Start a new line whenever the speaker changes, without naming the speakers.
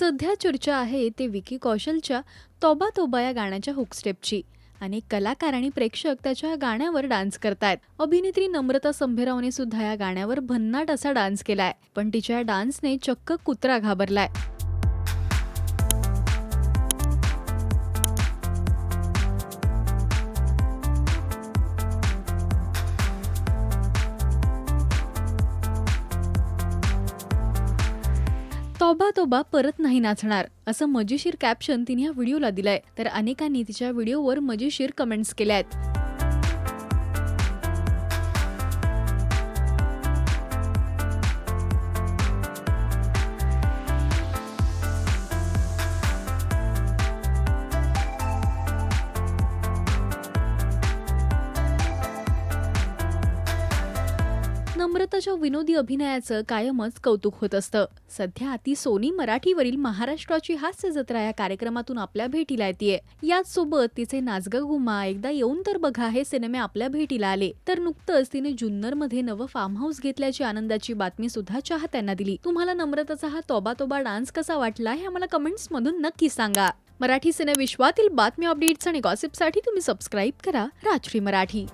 सध्या चर्चा आहे ते विकी कौशलच्या तोबा तोबा या गाण्याच्या हुक स्टेपची अनेक कलाकार आणि प्रेक्षक त्याच्या गाण्यावर डान्स करतायत. अभिनेत्री नम्रता संभेरावने सुद्धा या गाण्यावर भन्नाट असा डान्स केलाय. पण तिच्या या डान्सने चक्क कुत्रा घाबरलाय. तोबा तोबा परत नाही नाचणार असं मजेशीर कॅप्शन तिने या व्हिडिओला दिलंय. तर अनेकांनी तिच्या व्हिडिओवर मजेशीर कमेंट्स केल्या आहेत नम्रताच्या विनोदी अभिनयाचं कायमच कौतुक होत असतं. सध्या ती सोनी मराठीवरील महाराष्ट्राची हास्य जत्रा या कार्यक्रमातून आपल्या भेटीला येते याच सोबत तिचे नाचग गुमा एकदा येऊन तर बघा हे सिनेमे आपल्या भेटीला आले. तर नुकतंच तिने जुन्नरमध्ये नवं फार्म हाऊस घेतल्याची आनंदाची बातमी सुद्धा चाहत्यांना दिली. तुम्हाला नम्रताचा हा तोबा तोबा डान्स कसा वाटला हे आम्हाला कमेंट्स मधून नक्की सांगा. मराठी सिनेविश्वातील बातमी अपडेट्स आणि गॉसिपसाठी तुम्ही सबस्क्राईब करा राजश्री मराठी.